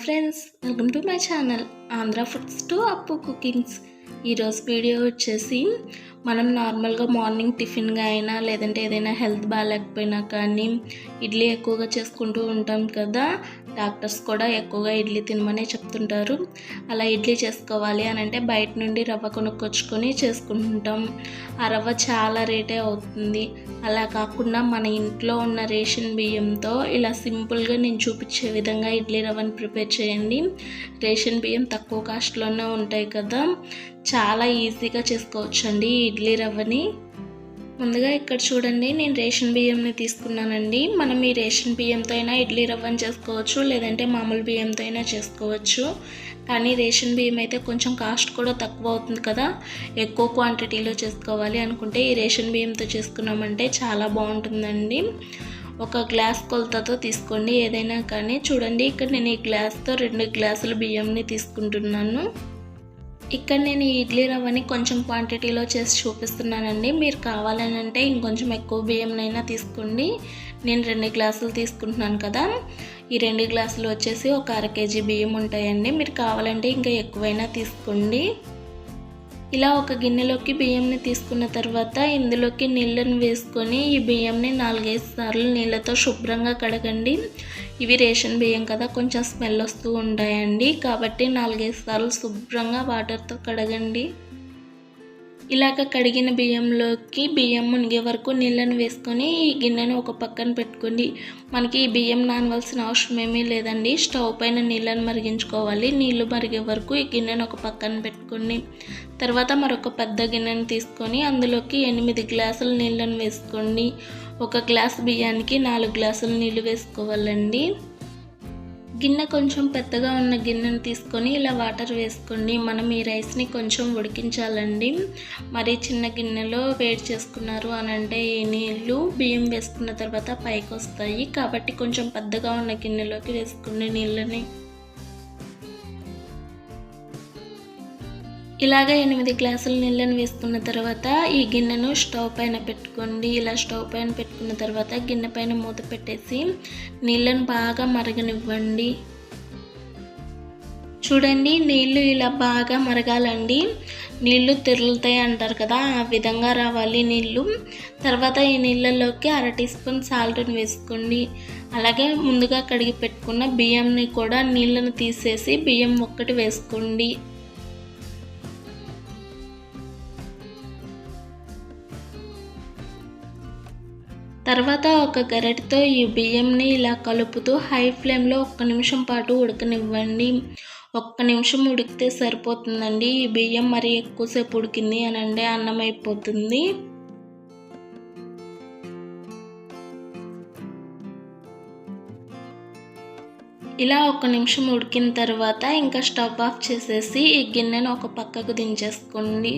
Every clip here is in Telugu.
Hi friends welcome to my channel Andhra foods to Appu cookings ఈరోజు వీడియో వచ్చేసి మనం నార్మల్గా మార్నింగ్ టిఫిన్గా అయినా లేదంటే ఏదైనా హెల్త్ బాగాలేకపోయినా కానీ ఇడ్లీ ఎక్కువగా చేసుకుంటూ ఉంటాం కదా డాక్టర్స్ కూడా ఎక్కువగా ఇడ్లీ తినమనే చెప్తుంటారు. అలా ఇడ్లీ చేసుకోవాలి అని అంటే బయట నుండి రవ్వ కొనుక్కొచ్చుకొని చేసుకుంటుంటాం. ఆ రవ్వ చాలా రేటే అవుతుంది. అలా కాకుండా మన ఇంట్లో ఉన్న రేషన్ బియ్యంతో ఇలా సింపుల్గా నేను చూపించే విధంగా ఇడ్లీ రవ్వని ప్రిపేర్ చేయండి. రేషన్ బియ్యం తక్కువ కాస్ట్లోనే ఉంటాయి కదా. చాలా ఈజీగా చేసుకోవచ్చు అండి ఇడ్లీ రవ్వని. ముందుగా ఇక్కడ చూడండి నేను రేషన్ బియ్యంని తీసుకున్నానండి. మనం ఈ రేషన్ బియ్యంతో అయినా ఇడ్లీ రవ్వని చేసుకోవచ్చు లేదంటే మామూలు బియ్యంతో అయినా చేసుకోవచ్చు. కానీ రేషన్ బియ్యం అయితే కొంచెం కాస్ట్ కూడా తక్కువ అవుతుంది కదా. ఎక్కువ క్వాంటిటీలో చేసుకోవాలి అనుకుంటే ఈ రేషన్ బియ్యంతో చేసుకున్నామంటే చాలా బాగుంటుందండి. ఒక గ్లాస్ కొలతతో తీసుకోండి ఏదైనా కానీ. చూడండి ఇక్కడ నేను ఈ గ్లాస్తో రెండు గ్లాసుల బియ్యంని తీసుకుంటున్నాను. ఇక్కడ నేను ఈ ఇడ్లీ రవ్వని కొంచెం క్వాంటిటీలో చేసి చూపిస్తున్నానండి. మీరు కావాలనంటే ఇంకొంచెం ఎక్కువ బియ్యంనైనా తీసుకోండి. నేను రెండు గ్లాసులు తీసుకుంటున్నాను కదా. ఈ రెండు గ్లాసులు వచ్చేసి ఒక అర కేజీ బియ్యం ఉంటాయండి. మీరు కావాలంటే ఇంకా ఎక్కువైనా తీసుకోండి. ఇలా ఒక గిన్నెలోకి బియ్యంని తీసుకున్న తర్వాత ఇందులోకి నీళ్ళని వేసుకొని ఈ బియ్యంని నాలుగైదు సార్లు నీళ్ళతో శుభ్రంగా కడగండి. ఇవి రేషన్ బియ్యం కదా కొంచెం స్మెల్ వస్తూ ఉంటాయండి. కాబట్టి నాలుగైదు సార్లు శుభ్రంగా వాటర్తో కడగండి. ఇలాగ కడిగిన బియ్యంలోకి బియ్యం మునిగే వరకు నీళ్ళని వేసుకొని ఈ గిన్నెను ఒక పక్కన పెట్టుకోండి. మనకి ఈ బియ్యం నానవలసిన అవసరం ఏమీ లేదండి. స్టవ్ పైన నీళ్ళని మరిగించుకోవాలి. నీళ్ళు మరిగే వరకు ఈ గిన్నెను ఒక పక్కన పెట్టుకోండి. తర్వాత మరొక పెద్ద గిన్నెను తీసుకొని అందులోకి ఎనిమిది గ్లాసుల నీళ్ళను వేసుకోండి. ఒక గ్లాస్ బియ్యానికి నాలుగు గ్లాసులు నీళ్ళు వేసుకోవాలండి. గిన్నె కొంచెం పెద్దగా ఉన్న గిన్నెను తీసుకొని ఇలా వాటర్ వేసుకోండి. మనం ఈ రైస్ని కొంచెం ఉడికించాలండి. మరి చిన్న గిన్నెలో వేడి చేసుకున్నారు అని అంటే ఈ నీళ్ళు బియ్యం వేసుకున్న తర్వాత పైకి వస్తాయి కాబట్టి కొంచెం పెద్దగా ఉన్న గిన్నెలోకి వేసుకోండి నీళ్ళని. ఇలాగ ఎనిమిది గ్లాసుల నీళ్ళని వేసుకున్న తర్వాత ఈ గిన్నెను స్టవ్ పైన పెట్టుకోండి. ఇలా స్టవ్ పైన పెట్టుకున్న తర్వాత గిన్నె పైన మూత పెట్టేసి నీళ్ళను బాగా మరగనివ్వండి. చూడండి నీళ్ళు ఇలా బాగా మరగాలండి. నీళ్ళు తెరులుతాయి అంటారు కదా ఆ విధంగా రావాలి నీళ్ళు. తర్వాత ఈ నీళ్ళలోకి అర టీ స్పూన్ సాల్ట్ని వేసుకోండి. అలాగే ముందుగా కడిగి పెట్టుకున్న బియ్యంని కూడా నీళ్ళను తీసేసి బియ్యం ఒక్కటి వేసుకోండి. తర్వాత ఒక గరిటతో ఈ బియ్యంని ఇలా కలుపుతూ హై ఫ్లేమ్లో ఒక్క నిమిషం పాటు ఉడకనివ్వండి. ఒక్క నిమిషం ఉడికితే సరిపోతుందండి. ఈ బియ్యం మరి ఎక్కువసేపు ఉడికింది అని అంటే అన్నం అయిపోతుంది. ఇలా ఒక నిమిషం ఉడికిన తర్వాత ఇంకా స్టవ్ ఆఫ్ చేసేసి ఈ గిన్నెను ఒక పక్కకు దించేసుకోండి.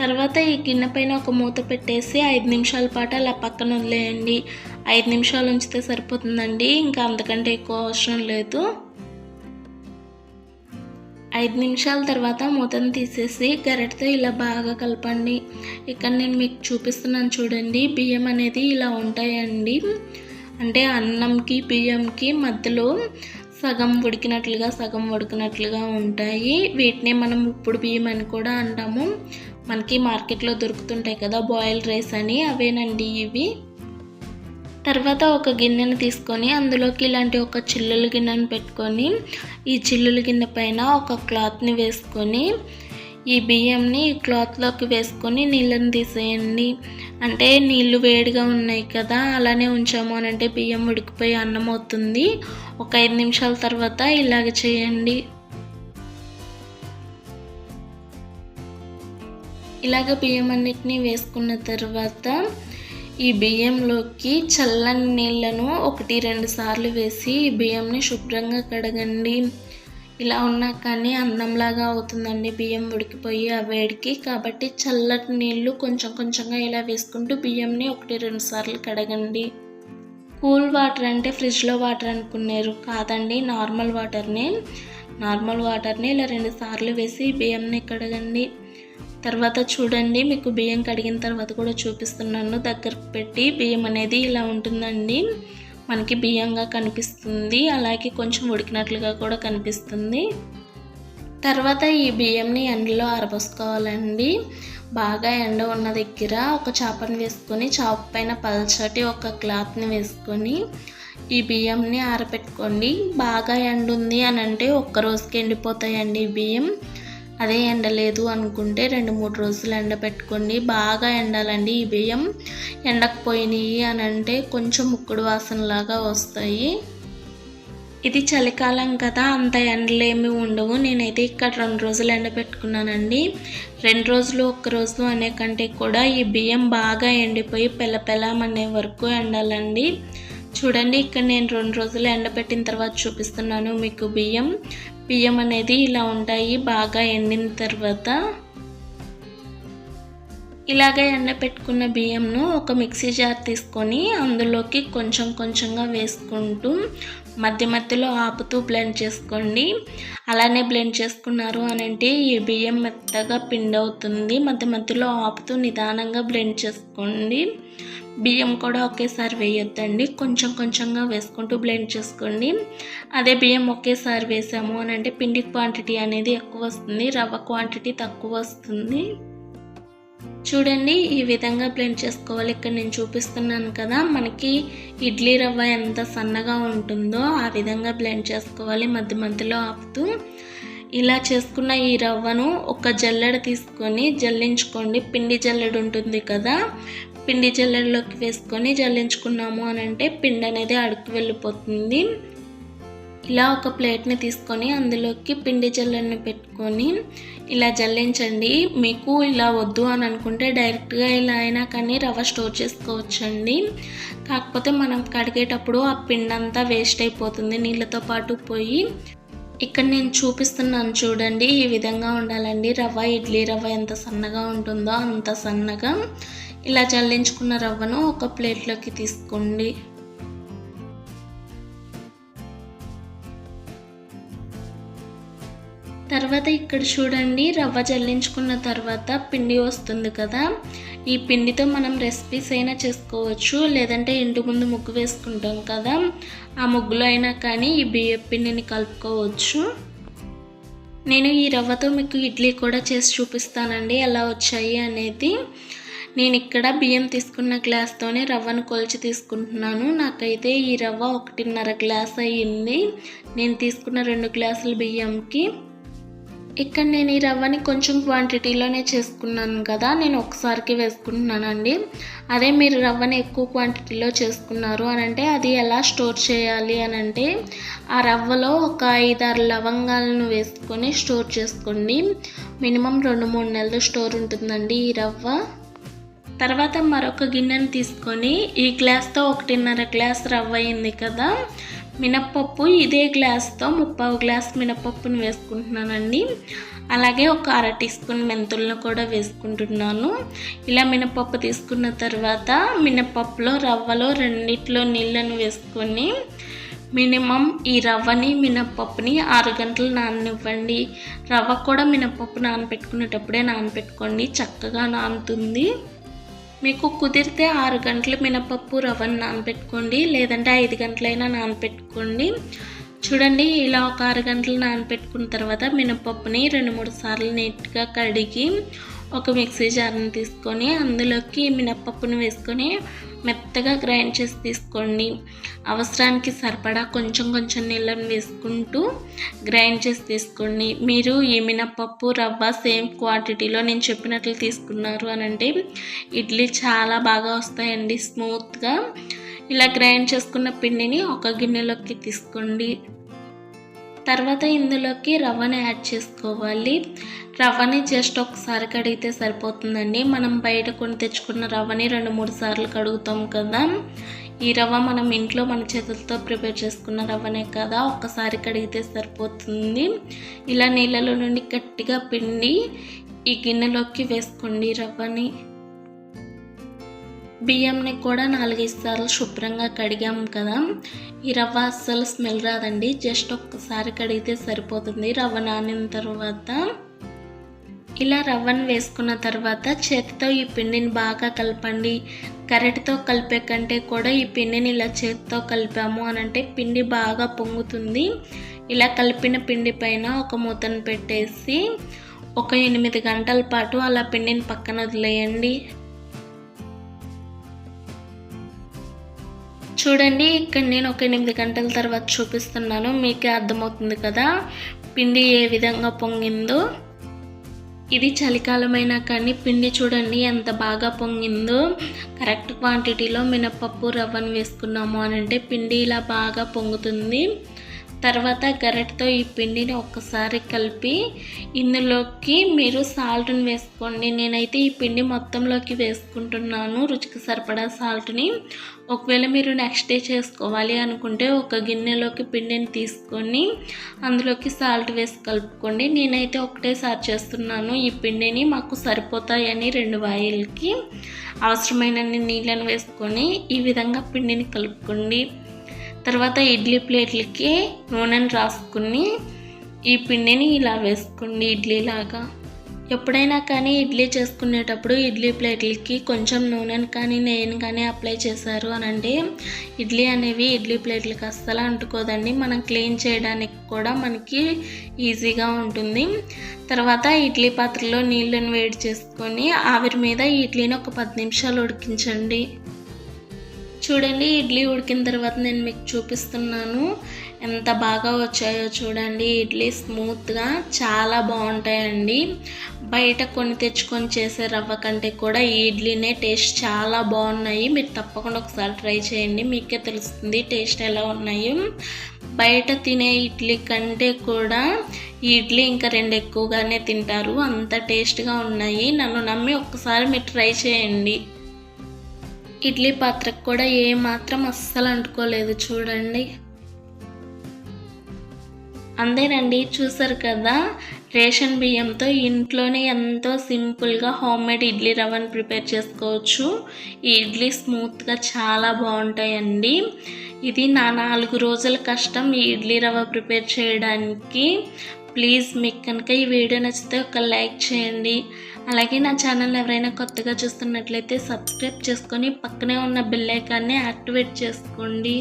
తర్వాత ఈ గిన్నె పైన ఒక మూత పెట్టేసి ఐదు నిమిషాల పాటు అలా పక్కన వదిలేయండి. ఐదు నిమిషాలు ఉంచితే సరిపోతుందండి. ఇంకా అంతకంటే ఎక్కువ అవసరం లేదు. ఐదు నిమిషాల తర్వాత మూతను తీసేసి గరిటతో ఇలా బాగా కలపండి. ఇక్కడ నేను మీకు చూపిస్తున్నాను చూడండి. బియ్యం అనేది ఇలా ఉంటాయండి. అంటే అన్నంకి బియ్యంకి మధ్యలో సగం ఉడికినట్లుగా సగం ఉడికినట్లుగా ఉంటాయి. వీటినే మనం ఇప్పుడు బియ్యం అని కూడా అంటాము. మనకి మార్కెట్లో దొరుకుతుంటాయి కదా బాయిల్ రైస్ అని అవేనండి ఇవి. తర్వాత ఒక గిన్నెను తీసుకొని అందులోకి ఇలాంటి ఒక చిల్లుల గిన్నెను పెట్టుకొని ఈ చిల్లుల గిన్నె పైన ఒక క్లాత్ని వేసుకొని ఈ బియ్యంని ఈ క్లాత్లోకి వేసుకొని నీళ్ళని తీసేయండి. అంటే నీళ్ళు వేడిగా ఉన్నాయి కదా అలానే ఉంచాము అని అంటే బియ్యం ఉడికిపోయి అన్నం అవుతుంది. ఒక ఐదు నిమిషాల తర్వాత ఇలాగ చేయండి. ఇలాగ బియ్యం అన్నిటినీ వేసుకున్న తర్వాత ఈ బియ్యంలోకి చల్లని నీళ్ళను ఒకటి రెండు సార్లు వేసి బియ్యంని శుభ్రంగా కడగండి. ఇలా ఉన్నా కానీ అన్నంలాగా అవుతుందండి. బియ్యం ఉడికిపోయి ఆ వేడికి. కాబట్టి చల్లటి నీళ్ళు కొంచెం కొంచెంగా ఇలా వేసుకుంటూ బియ్యంని ఒకటి రెండు సార్లు కడగండి. కూల్ వాటర్ అంటే ఫ్రిడ్జ్లో వాటర్ అనుకున్నారు. కాదండి నార్మల్ వాటర్ని. నార్మల్ వాటర్ని ఇలా రెండు సార్లు వేసి బియ్యంని కడగండి. తర్వాత చూడండి మీకు బియ్యం కడిగిన తర్వాత కూడా చూపిస్తున్నాను. దగ్గరకు పెట్టి బియ్యం అనేది ఇలా ఉంటుందండి. మనకి బియ్యంగా కనిపిస్తుంది. అలాగే కొంచెం ఉడికినట్లుగా కూడా కనిపిస్తుంది. తర్వాత ఈ బియ్యంని ఎండలో ఆరబోసుకోవాలండి. బాగా ఎండ ఉన్న దగ్గర ఒక చేపను వేసుకొని చాప పైన పలచటి ఒక క్లాత్ని వేసుకొని ఈ బియ్యంని ఆరబెట్టుకోండి. బాగా ఎండ ఉంది అని అంటే ఒక్క రోజుకి ఎండిపోతాయండి ఈ బియ్యం. అదే ఎండలేదు అనుకుంటే రెండు మూడు రోజులు ఎండబెట్టుకోండి బాగా ఎండాలండి. ఈ బియ్యం ఎండకపోయినాయి అని అంటే కొంచెం ముక్కుడు వాసనలాగా వస్తాయి. ఇది చలికాలం కదా అంత ఎండలేమి ఉండవు. నేనైతే ఇక్కడ రెండు రోజులు ఎండబెట్టుకున్నానండి రెండు రోజులు ఒక్క రోజు అనే కంటే కూడా ఈ బియ్యం బాగా ఎండిపోయి పెలపెలమనే వరకు ఎండాలండి. చూడండి ఇక్కడ నేను రెండు రోజులు ఎండబెట్టిన తర్వాత చూపిస్తున్నాను మీకు బియ్యం. బియ్యం అనేది ఇలా ఉంటాయి. బాగా ఎండిన తర్వాత ఇలాగ ఎండపెట్టుకున్న బియ్యంను ఒక మిక్సీ జార్ తీసుకొని అందులోకి కొంచెం కొంచెంగా వేసుకుంటూ మధ్య మధ్యలో ఆపుతూ బ్లెండ్ చేసుకోండి. అలానే బ్లెండ్ చేసుకున్నారు అని అంటే ఈ బియ్యం మెత్తగా పిండి అవుతుంది మధ్య మధ్యలో ఆపుతూ నిదానంగా బ్లెండ్ చేసుకోండి. బియ్యం కూడా ఒకేసారి వేయొద్దండి. కొంచెం కొంచెంగా వేసుకుంటూ బ్లెండ్ చేసుకోండి. అదే బియ్యం ఒకేసారి వేసాము అని అంటే పిండి క్వాంటిటీ అనేది ఎక్కువ వస్తుంది. రవ్వ క్వాంటిటీ తక్కువ వస్తుంది. చూడండి ఈ విధంగా బ్లెండ్ చేసుకోవాలి. ఇక్కడ నేను చూపిస్తున్నాను కదా మనకి ఇడ్లీ రవ్వ ఎంత సన్నగా ఉంటుందో ఆ విధంగా బ్లెండ్ చేసుకోవాలి. మధ్య మధ్యలో ఆపుతూ ఇలా చేసుకున్న ఈ రవ్వను ఒక జల్లెడ తీసుకొని జల్లించుకోండి. పిండి జల్లెడ ఉంటుంది కదా పిండి జల్లెడలోకి వేసుకొని జల్లించుకున్నాము అని అంటే పిండి అనేది అడుగు వెళ్ళిపోతుంది. ఇలా ఒక ప్లేట్ని తీసుకొని అందులోకి పిండి జల్లెడని పెట్టుకొని ఇలా జల్లించండి. మీకు ఇలా వద్దు అని అనుకుంటే డైరెక్ట్గా ఇలా అయినా కానీ రవ్వ స్టోర్ చేసుకోవచ్చండి. కాకపోతే మనం కడిగేటప్పుడు ఆ పిండి అంతా వేస్ట్ అయిపోతుంది నీళ్ళతో పాటు పోయి. ఇక్కడ నేను చూపిస్తున్నాను చూడండి ఈ విధంగా ఉండాలండి. రవ్వ ఇడ్లీ రవ్వ ఎంత సన్నగా ఉంటుందో అంత సన్నగా. ఇలా జల్లించుకున్న రవ్వను ఒక ప్లేట్లోకి తీసుకోండి. తర్వాత ఇక్కడ చూడండి రవ్వ జల్లించుకున్న తర్వాత పిండి వస్తుంది కదా. ఈ పిండితో మనం రెసిపీస్ అయినా చేసుకోవచ్చు లేదంటే ఇంటి ముందు ముగ్గు వేసుకుంటాం కదా. ఆ ముగ్గులో అయినా కానీ ఈ బియ్యం పిండిని కలుపుకోవచ్చు. నేను ఈ రవ్వతో మీకు ఇడ్లీ కూడా చేసి చూపిస్తానండి ఎలా వచ్చాయి అనేది. నేను ఇక్కడ బియ్యం తీసుకున్న గ్లాస్తోనే రవ్వను కొలిచి తీసుకుంటున్నాను. నాకైతే ఈ రవ్వ ఒకటిన్నర గ్లాస్ అయ్యింది. నేను తీసుకున్న రెండు గ్లాసుల బియ్యంకి. ఇక్కడ నేను ఈ రవ్వని కొంచెం క్వాంటిటీలోనే చేసుకున్నాను కదా. నేను ఒకసారికి వేసుకుంటున్నానండి. అదే మీరు రవ్వని ఎక్కువ క్వాంటిటీలో చేసుకున్నారు అని అంటే అది ఎలా స్టోర్ చేయాలి అని అంటే ఆ రవ్వలో ఒక ఐదారు లవంగాలను వేసుకొని స్టోర్ చేసుకోండి. మినిమం రెండు మూడు నెలలు స్టోర్ ఉంటుందండి ఈ రవ్వ. తర్వాత మరొక గిన్నెను తీసుకొని ఈ గ్లాస్తో ఒకటిన్నర గ్లాస్ రవ్వ అయింది కదా. మినప్పప్పు ఇదే గ్లాస్తో ముప్పావు గ్లాస్ మినప్పప్పును వేసుకుంటున్నానండి. అలాగే ఒక అర టీ స్పూన్ మెంతులను కూడా వేసుకుంటున్నాను. ఇలా మినపప్పు తీసుకున్న తర్వాత మినపప్పులో రవ్వలో రెండిట్లో నీళ్ళను వేసుకొని మినిమం ఈ రవ్వని మినపప్పుని ఆరు గంటలు నాననివ్వండి. రవ్వ కూడా మినపప్పు నానపెట్టుకునేటప్పుడే నానపెట్టుకోండి. చక్కగా నానుతుంది. మీకు కుదిరితే ఆరు గంటలు మినపప్పు రవ్వను నానపెట్టుకోండి లేదంటే ఐదు గంటలైనా నానపెట్టుకోండి. చూడండి ఇలా ఒక ఆరు గంటలు నానపెట్టుకున్న తర్వాత మినపప్పుని రెండు మూడు సార్లు నీట్గా కడిగి ఒక మిక్సీ జార్ని తీసుకొని అందులోకి మినప్పప్పును వేసుకొని మెత్తగా గ్రైండ్ చేసి తీసుకోండి. అవసరానికి సరిపడా కొంచెం కొంచెం నీళ్ళని వేసుకుంటూ గ్రైండ్ చేసి తీసుకోండి. మీరు ఈ మినప్పప్పు రవ్వ సేమ్ క్వాంటిటీలో నేను చెప్పినట్లు తీసుకున్నారు అని అంటే ఇడ్లీ చాలా బాగా వస్తాయండి స్మూత్గా. ఇలా గ్రైండ్ చేసుకున్న పిండిని ఒక గిన్నెలోకి తీసుకోండి. తర్వాత ఇందులోకి రవ్వని యాడ్ చేసుకోవాలి. రవ్వని జస్ట్ ఒకసారి కడిగితే సరిపోతుందండి. మనం బయట కొని తెచ్చుకున్న రవ్వని రెండు మూడు సార్లు కడుగుతాం కదా. ఈ రవ్వ మనం ఇంట్లో మన చేతులతో ప్రిపేర్ చేసుకున్న రవ్వనే కదా. ఒక్కసారి కడిగితే సరిపోతుంది. ఇలా నీళ్ళలో నుండి గట్టిగా పిండి ఈ గిన్నెలోకి వేసుకోండి రవ్వని. బియ్యంని కూడా నాలుగైదు సార్లు శుభ్రంగా కడిగాం కదా. ఈ రవ్వ అస్సలు స్మెల్ రాదండి. జస్ట్ ఒక్కసారి కడిగితే సరిపోతుంది. రవ్వ నానిన తర్వాత ఇలా రవ్వను వేసుకున్న తర్వాత చేతితో ఈ పిండిని బాగా కలపండి. కరెట్తో కలిపే కంటే కూడా ఈ పిండిని ఇలా చేతితో కలిపాము అని అంటే పిండి బాగా పొంగుతుంది. ఇలా కలిపిన పిండి పైన ఒక మూతను పెట్టేసి ఒక ఎనిమిది గంటల పాటు అలా పిండిని పక్కన వదిలేయండి. చూడండి ఇక్కడ నేను ఒక ఎనిమిది గంటల తర్వాత చూపిస్తున్నాను. మీకే అర్థమవుతుంది కదా? పిండి ఏ విధంగా పొంగిందో. ఇది చలికాలమైనా కానీ పిండి చూడండి ఎంత బాగా పొంగిందో. కరెక్ట్ క్వాంటిటీలో మినపప్పు రవ్వను వేసుకున్నాము అని అంటే పిండి ఇలా బాగా పొంగుతుంది. తర్వాత గరెటతో ఈ పిండిని ఒక్కసారి కలిపి ఇందులోకి మీరు సాల్ట్ని వేసుకోండి. నేనైతే ఈ పిండి మొత్తంలోకి వేసుకుంటున్నాను. రుచికి సరిపడా సాల్ట్ని. ఒకవేళ మీరు నెక్స్ట్ డే చేసుకోవాలి అనుకుంటే ఒక గిన్నెలోకి పిండిని తీసుకొని అందులోకి సాల్ట్ వేసి కలుపుకోండి. నేనైతే ఒకటేసారి చేస్తున్నాను. ఈ పిండిని మాకు సరిపోతాయని రెండు వాయిల్కి. అవసరమైనన్ని నీళ్ళని వేసుకొని ఈ విధంగా పిండిని కలుపుకోండి. తర్వాత ఇడ్లీ ప్లేట్లకి నూనెను రాసుకుని ఈ పిండిని ఇలా వేసుకోండి ఇడ్లీలాగా. ఎప్పుడైనా కానీ ఇడ్లీ చేసుకునేటప్పుడు ఇడ్లీ ప్లేట్లకి కొంచెం నూనెను కానీ నెయ్యిని కానీ అప్లై చేశారు అని అంటే ఇడ్లీ అనేవి ఇడ్లీ ప్లేట్లకి అస్సలు అంటుకోదండి. మనం క్లీన్ చేయడానికి కూడా మనకి ఈజీగా ఉంటుంది. తర్వాత ఇడ్లీ పాత్రలో నీళ్ళని వేడి చేసుకొని ఆవిరి మీద ఇడ్లీని ఒక పది నిమిషాలు ఉడికించండి. చూడండి ఇడ్లీ ఉడికిన తర్వాత నేను మీకు చూపిస్తున్నాను. ఎంత బాగా వచ్చాయో చూడండి ఇడ్లీ స్మూత్గా చాలా బాగుంటాయండి. బయట కొని తెచ్చుకొని చేసే రవ్వ కంటే కూడా ఈ ఇడ్లీనే టేస్ట్ చాలా బాగున్నాయి. మీరు తప్పకుండా ఒకసారి ట్రై చేయండి మీకే తెలుస్తుంది టేస్ట్ ఎలా ఉన్నాయి. బయట తినే ఇడ్లీ కంటే కూడా ఈ ఇడ్లీ ఇంకా రెండు ఎక్కువగానే తింటారు. అంత టేస్ట్గా ఉన్నాయి. నన్ను నమ్మి ఒక్కసారి మీరు ట్రై చేయండి. ఇడ్లీ పాత్రకు కూడా ఏమాత్రం అస్సలు అంటుకోలేదు చూడండి. అంతేనండి చూసారు కదా? రేషన్ బియ్యంతో ఇంట్లోనే ఎంతో సింపుల్గా హోమ్ మేడ్ ఇడ్లీ రవ్వను ప్రిపేర్ చేసుకోవచ్చు. ఈ ఇడ్లీ స్మూత్గా చాలా బాగుంటాయండి. ఇది నా నాలుగు రోజుల కష్టం ఈ ఇడ్లీ రవ్వ ప్రిపేర్ చేయడానికి. ప్లీజ్ మీకు కనుక ఈ వీడియో నచ్చితే ఒక లైక్ చేయండి. అలాగే నా ఛానల్ ఎవరైనా కొత్తగా చూస్తున్నట్లయితే సబ్స్క్రైబ్ చేసుకొని పక్కనే ఉన్న బెల్ ఐకాన్ని యాక్టివేట్ చేసుకోండి.